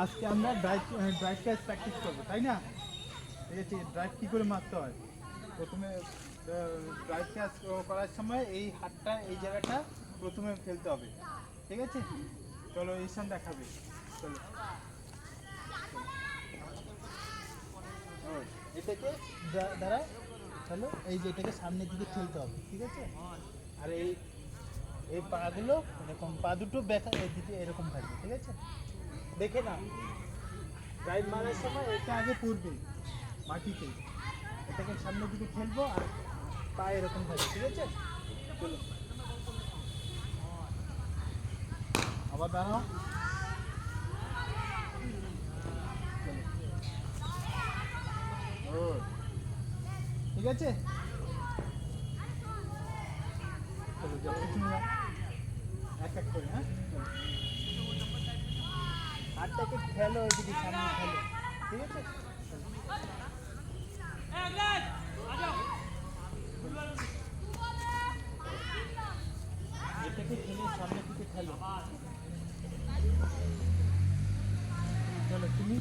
আজকে আমরা drive drive catch practice করব, তাই না? ঠিক আছে ড্রাইভ কী করে মারতে হয়? প্রথমে ড্রাইভ ক্যাচ করার সময় এই হাতটা, এই জায়গাটা প্রথমে ফেলতে হবে। ঠিক আছে? চলো, ঈশান দেখাবে। চলো। এটাকে দা- দাঁড়াও চলো, এই যে এটাকে সামনের দিকে ঠেলতে হবে, ঠিক আছে? আর এই এই পাগুলো এরকম পা দুটো এদিকে এরকম থাকবে, ঠিক আছে? দেখে না ড্রাইভ মারার সময় এটা আগে পড়বে মাটিতে। এটাকে সামনের দিকে ঠেলবো আর পা এরকম থাকবে ঠিক আছে? আবার দাঁড়াও। ঠিক আছে? এক এক করে হ্যাঁ। হাতটাকে খেলো ওইদিকে সামনে খেলো। ঠিক আছে। এটাকে খেলে, সামনের দিকে খেলো। চলো, তুমি?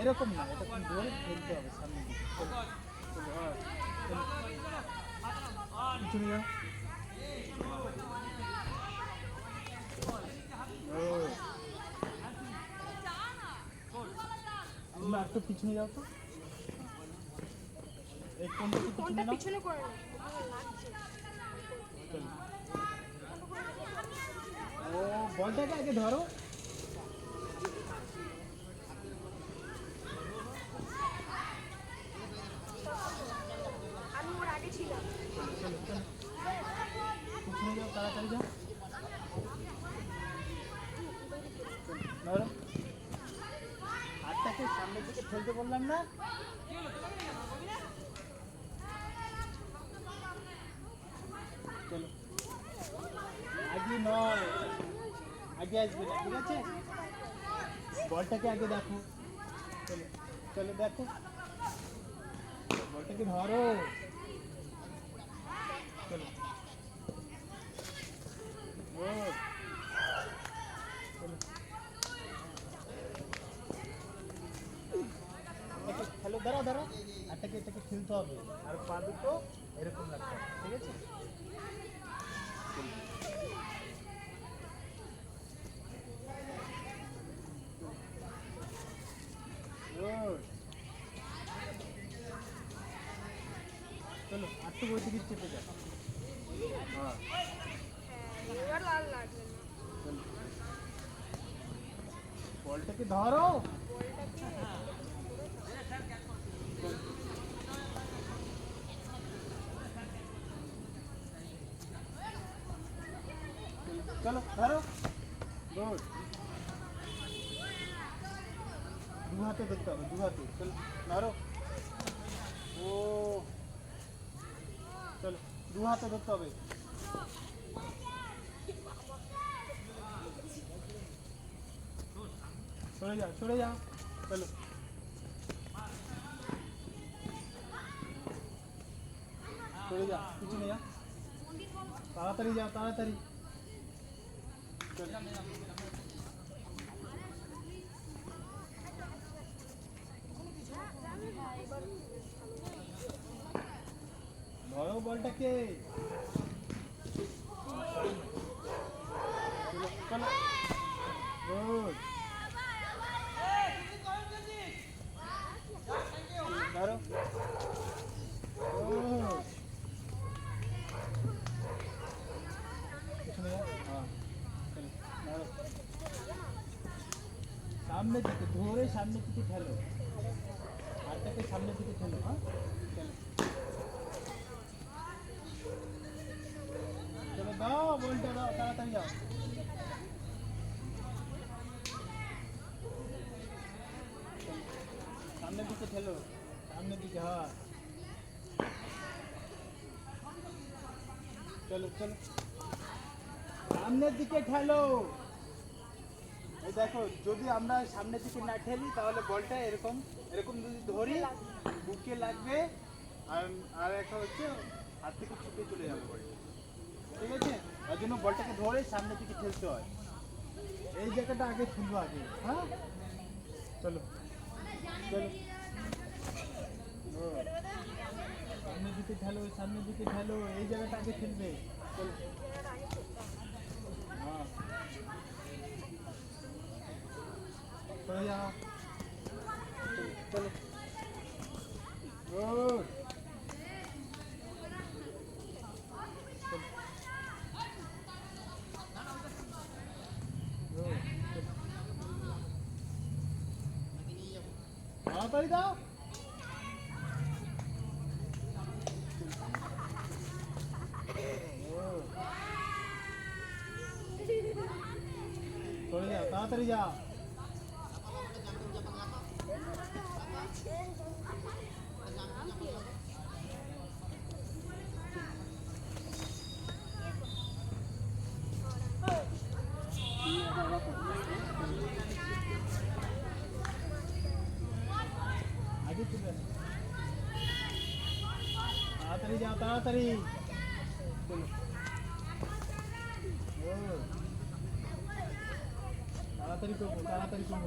এরকম না এরকম ধরে খেলতে হবে সামনের দিকে। হ্যাঁ চলো। পিছনে যাও ও তোমরা একটু পিছনে যাও তো। এই কোনটা পিছনে নাও। পিছনে করে। ও বলটাকে আগে ধরো। আমি ওর আগে ছিলাম। চলো চলো পিছনে যাও তাড়াতাড়ি যাও ধরো হাতটাকে সামনের বললাম না? আগে নয়। আগে আসবে না, ঠিক আছে? বলটাকে আগে দেখো। চলো চলো দেখো। বলটাকে ধরো। চলো। এটাকে খেলো দাঁড়াও। দাঁড়াও এটাকে খেলতে হবে। আর পা দুটো এরকম রাখতে হবে ঠিক আছে? চলো আটটু বই দিকে চেপে যাও। হ্যাঁ বলটাকে ধরো। চলো ধরো গুড দু হাতে ধরতে হবে দু হাতে চলো ধরো ও চলো দু হাতে ধরতে হবে সরে যাও সরে যাও চলো সরে যাও পিছনে যাও তাড়াতাড়ি যাও তাড়াতাড়ি চলো। ধরো বলটাকে চলো, চলো গুড ধরো Good. পিছনে যাও। হ্যাঁ, চলো, ধরো। সামনের দিকে, ধরে সামনের দিকে ঠেলো। হাতটাকে সামনের দিকে ঠেলো হ্যাঁ? চলো দাও, বলটা দাও, তাড়াতাড়ি যাও সামনের দিকে ঠেলো, সামনের দিকে হ্যাঁ। চলো চলো। সামনের দিকে ঠেলো। এই দেখো, যদি আমরা সামনের দিকে না ঠেলি, তাহলে বলটা এরকম এরকম যদি ধরি, বুকে লাগবে, আর আর একটা হচ্ছে, হাত থেকে ছুটে চলে যাবে বলটা ঠিক আছে? তার জন্য বলটাকে ধরে সামনের দিকে ঠেলতে হয়। এই জায়গাটা আগে খুলবো আগে হ্যাঁ? চলো। চলো। সামনের দিকে ঠেলো সামনের দিকে ঠেলো, এই জায়গাটা আগে খেলবে। চলো। হ্যাঁ। তাড়াতাড়ি দাও চলে যাও তাড়াতাড়ি যাও আগে চলে আসো। তাড়াতাড়ি যাও তাড়াতাড়ি। তাড়াতাড়ি করব তাড়াতাড়ি করব